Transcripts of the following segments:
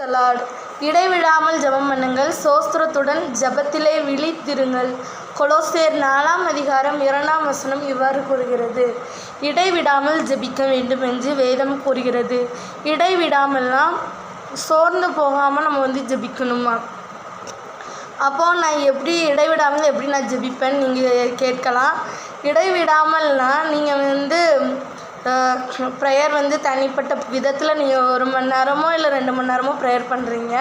தலாட். இடைவிடாமல் ஜெபம் பண்ணுங்கள். சோஸ்திரத்துடன் ஜெபத்திலே விழித்திருங்கள். கொலோசேர் நாலாம் அதிகாரம் இரண்டாம் வசனம் இவ்வாறு கூறுகிறது. இடைவிடாமல் ஜெபிக்க வேண்டும் என்று வேதம் கூறுகிறது. இடைவிடாமல்னா சோர்ந்து போகாமல் நம்ம வந்து ஜெபிக்கணுமா? அப்போது நான் எப்படி இடைவிடாமல் எப்படி நான் ஜெபிப்பேன் நீங்கள் கேட்கலாம். இடைவிடாமல்னா நீங்கள் வந்து ப்ரேயர் வந்து தனிப்பட்ட விதத்தில் நீங்கள் ஒரு மணி நேரமோ இல்லை ரெண்டு மணி நேரமோ ப்ரேயர் பண்ணுறீங்க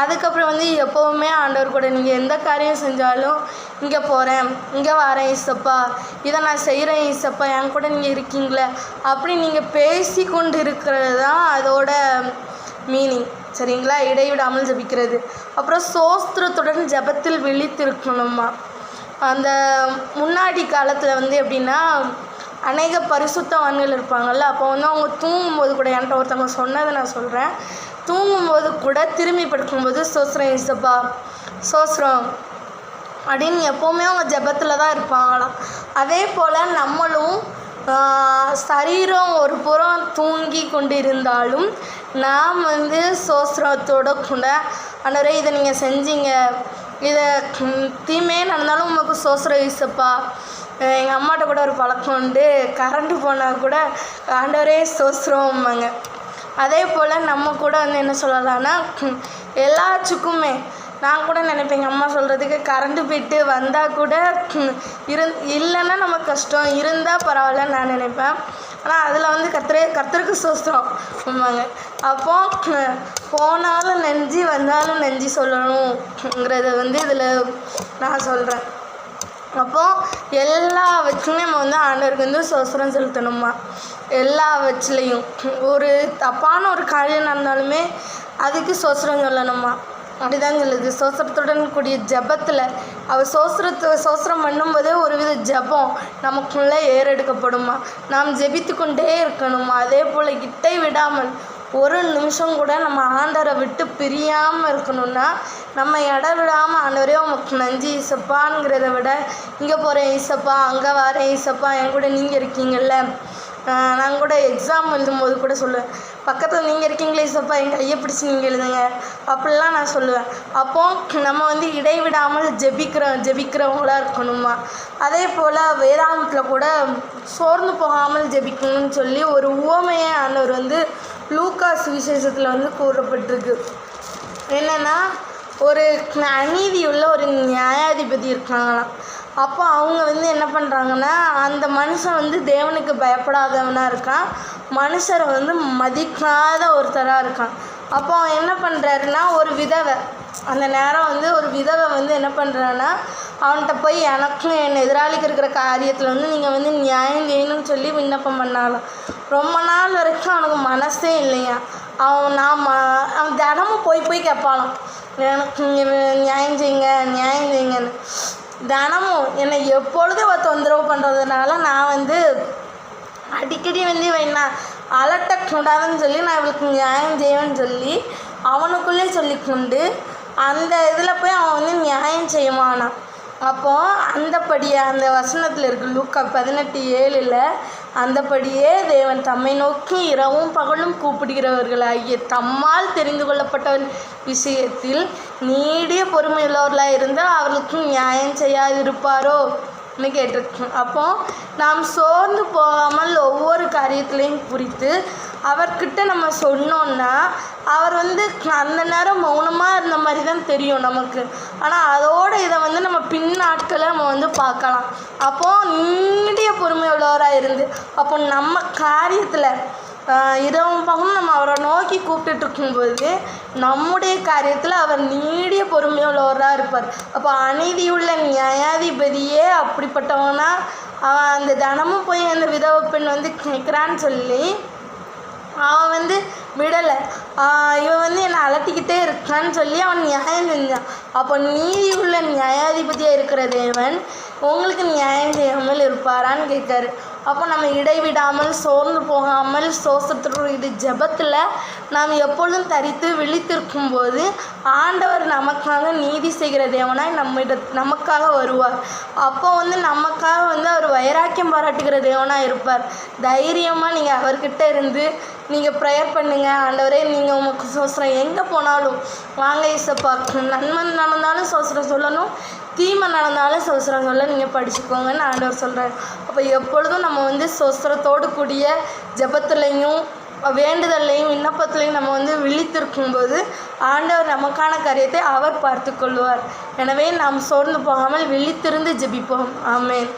அதுக்கப்புறம் வந்து எப்போவுமே ஆண்டவர் கூட நீங்கள் எந்த காரியம் செஞ்சாலும் இங்கே போகிறேன் இங்கே வரேன் ஈசப்பா இதை நான் செய்கிறேன் ஈசப்பா என் கூட நீங்கள் இருக்கீங்களே அப்படி நீங்கள் பேசி கொண்டு இருக்கிறது தான் அதோட மீனிங் சரிங்களா? இடைவிடாமல் ஜெபிக்கிறது. அப்புறம் சோஸ்திரத்துடன் ஜெபத்தில் விழித்திருக்கணுமா? அந்த முன்னாடி காலத்தில் வந்து எப்படின்னா அநேக பரிசுத்தவான்கள் இருப்பாங்கள்ல அப்போ வந்து அவங்க தூங்கும்போது கூட என்கிட்ட ஒருத்தவங்க சொன்னதை நான் சொல்கிறேன் தூங்கும்போது கூட திரும்பி படுக்கும்போது சோஸ்ரம் இசப்பா சோஸ்ரம் அப்படின்னு எப்போவுமே அவங்க ஜெபத்தில் தான் இருப்பாங்களாம். அதே போல் நம்மளும் சரீரம் ஒரு புறம் தூங்கி கொண்டு இருந்தாலும் நாம் வந்து சோஸ்திரத்தோட கூட ஆண்டவரே இதை நீங்கள் செஞ்சீங்க. இதை தீமையே நடந்தாலும் உமக்கு சோஸ்திரம் இசப்பா எங்கள் அம்மாட்ட கூட ஒரு பழக்கம் உண்டு. கரண்ட்டு போனால் கூட ஆண்டவரே சோஸ்திரம்பாங்க அதே போல் நம்ம கூட வந்து என்ன சொல்லலாம்னா எல்லாச்சுக்குமே நான் கூட நினைப்பேன் எங்கள் அம்மா சொல்கிறதுக்கு கரண்ட்டு போயிட்டு வந்தால் கூட இருந் இல்லைன்னா நமக்கு கஷ்டம். இருந்தால் பரவாயில்லன்னு நான் நினைப்பேன். ஆனால் அதில் வந்து கர்த்தரே கர்த்தருக்கு சோஸ்திரம் ஆமாங்க அப்போ போனாலும் நெஞ்சு வந்தாலும் நெஞ்சு சொல்லணுங்கிறத வந்து இதில் நான் சொல்கிறேன் அப்போது எல்லா வச்சுமே நம்ம வந்து ஆண்டவருக்கு வந்து சோஸ்திரம் செலுத்தணுமா எல்லா வச்சுலேயும். ஒரு தப்பான ஒரு காரியம் நடந்தாலுமே அதுக்கு சோஸ்திரம் சொல்லணுமா அப்படிதான் சொல்லுது சோசரத்துடன் கூடிய ஜபத்தில் அவள் சோசரத்து சோசரம் பண்ணும்போதே ஒரு வித ஜபம் நமக்குள்ளே ஏறெடுக்கப்படுமா நாம் ஜெபித்து கொண்டே இருக்கணுமா அதே போல் கிட்டை விடாமல் ஒரு நிமிஷம் கூட நம்ம ஆண்டரை விட்டு பிரியாமல் இருக்கணும்னா நம்ம இடம் விடாமல் ஆண்டவரே உமக்கு நஞ்சு ஈசப்பாங்கிறத விட இங்கே போகிறேன் ஈசப்பா அங்கே வரேன் ஈசப்பா என் கூட நீங்கள் இருக்கீங்கள்ல நான் கூட எக்ஸாம் எழுதும்போது கூட சொல்லுவேன் பக்கத்தில் நீங்கள் இருக்கீங்களே ஈசப்பா? என் கையை பிடிச்சி நீங்கள் எழுதுங்க. அப்படிலாம் நான் சொல்லுவேன். அப்போ நம்ம வந்து இடைவிடாமல் ஜெபிக்கிற ஜெபிக்கிறவங்களா இருக்கணுமா? அதே போல் வேதாந்தத்தில் கூட சோர்ந்து போகாமல் ஜெபிக்கணும்னு சொல்லி ஒரு உவமையை ஆண்டவர் வந்து லூக்காஸ் விசேஷத்தில் வந்து கூறப்பட்டிருக்கு. என்னென்னா ஒரு அநீதியுள்ள ஒரு நியாயாதிபதி இருக்காங்களாம். அப்போ அவங்க வந்து என்ன பண்ணுறாங்கன்னா அந்த மனுஷன் வந்து தேவனுக்கு பயப்படாதவனாக இருக்கான். மனுஷரை வந்து மதிக்காத ஒருத்தராக இருக்கான். அப்போ அவன் என்ன பண்ணுறாருன்னா ஒரு விதவை அந்த நேரம் வந்து ஒரு விதவை வந்து என்ன பண்ணுறான்னா அவன்கிட்ட போய் எனக்கும் என் எதிராளிக்கு இருக்கிற காரியத்தில் வந்து நீங்கள் வந்து நியாயம் செய்யணும்னு சொல்லி விண்ணப்பம் பண்ணாலாம் ரொம்ப நாள் வரைக்கும் அவனுக்கு மனசே இல்லையா அவன் நான் அவன் தினமும் போய் போய் கேட்பாளாம். எனக்கு நியாயம் செய்யுங்க நியாயம் செய்யுங்கன்னு. தினமும் என்னை எப்பொழுதும் அவள் தொந்தரவு பண்ணுறதுனால நான் வந்து அடிக்கடி வந்து வேணா அலட்டக்கூடாதுன்னு சொல்லி நான் இவளுக்கு நியாயம் செய்வேன்னு சொல்லி அவனுக்குள்ளே சொல்லிக்கொண்டு அந்த இதில் போய் அவன் வந்து நியாயம் செய்வானான் அப்போது அந்தப்படியே அந்த வசனத்தில் இருக்குது லூக்கா பதினெட்டு ஏழில் அந்தப்படியே தேவன் தம்மை நோக்கி இரவும் பகலும் கூப்பிடுகிறவர்களாகிய தம்மால் தெரிந்து கொள்ளப்பட்ட விஷயத்தில் நீடிய பொறுமையுள்ளவர்களாக இருந்தால் அவர்களுக்கும் நியாயம் செய்யாதிருப்பாரோ? கேட்டிருக்கோம். அப்போ நாம் சோர்ந்து போகாமல் ஒவ்வொரு காரியத்திலையும் குறித்து அவர்கிட்ட நம்ம சொன்னோன்னா அவர் வந்து அந்த நேரம் மௌனமாக இருந்த மாதிரி தான் தெரியும் நமக்கு. ஆனால் அதோட இதை வந்து நம்ம பின்னாட்களை நம்ம வந்து பார்க்கலாம். அப்போது நீடிய பொறுமை உள்ளவராக இருந்து அப்போ நம்ம காரியத்தில் இரவும் பகலும் நம்ம அவரை நோக்கி கூப்பிட்டுட்டு இருக்கும்போது நம்முடைய காரியத்தில் அவர் நீடிய பொறுமையுள்ளவராக இருப்பார். அப்போ அநீதியுள்ள நியாயாதிபதியே அப்படிப்பட்டவனா? அவன் அந்த தினமும் போய் அந்த விதவை பெண் வந்து கேட்குறான்னு சொல்லி அவன் வந்து விடலை. இவன் வந்து என்னை அலட்டிக்கிட்டே இருக்கான்னு சொல்லி அவன் நியாயம் செஞ்சான். அப்போ நீதி உள்ள நியாயாதிபதியாக இருக்கிற தேவன் உங்களுக்கு நியாயம் செய்யாமல் இருப்பாரான்னு கேட்காரு அப்போ நம்ம இடைவிடாமல் சோர்ந்து போகாமல் சோசத்துடைய ஜெபத்தில் நாம் எப்பொழுதும் தரித்து விழித்திருக்கும் போது ஆண்டவர் நமக்காக நீதி செய்கிற தேவனாய் நம்மிட நமக்காக வருவார். அப்போ வந்து நமக்காக வந்து அவர் வைராக்கியம் பாராட்டுகிற தேவனாக இருப்பார். தைரியமாக நீங்கள் அவர்கிட்ட இருந்து நீங்கள் ப்ரேயர் பண்ணுங்கள் ஆண்டவரே நீங்கள் உமக்கு சோசரம் எங்கே போனாலும் வாங்க இசப்பா. நன்மை நடந்தாலும் சோசரம் சொல்லணும். தீமை நடந்தாலும் சோசரம் சொல்ல நீங்கள் படிச்சுக்கோங்கன்னு ஆண்டவர் சொல்கிறார் அப்போ எப்பொழுதும் நம்ம நம்ம வந்து சோஸ்திரத்தோடு கூடிய ஜெபத்துலையும் வேண்டுதல்லையும் விண்ணப்பத்துலையும் நம்ம வந்து விழித்திருக்கும்போது ஆண்டவர் நமக்கான காரியத்தை அவர் பார்த்து கொள்வார் எனவே நாம் சோர்ந்து போகாமல் விழித்திருந்து ஜெபிப்போம். ஆமேன்.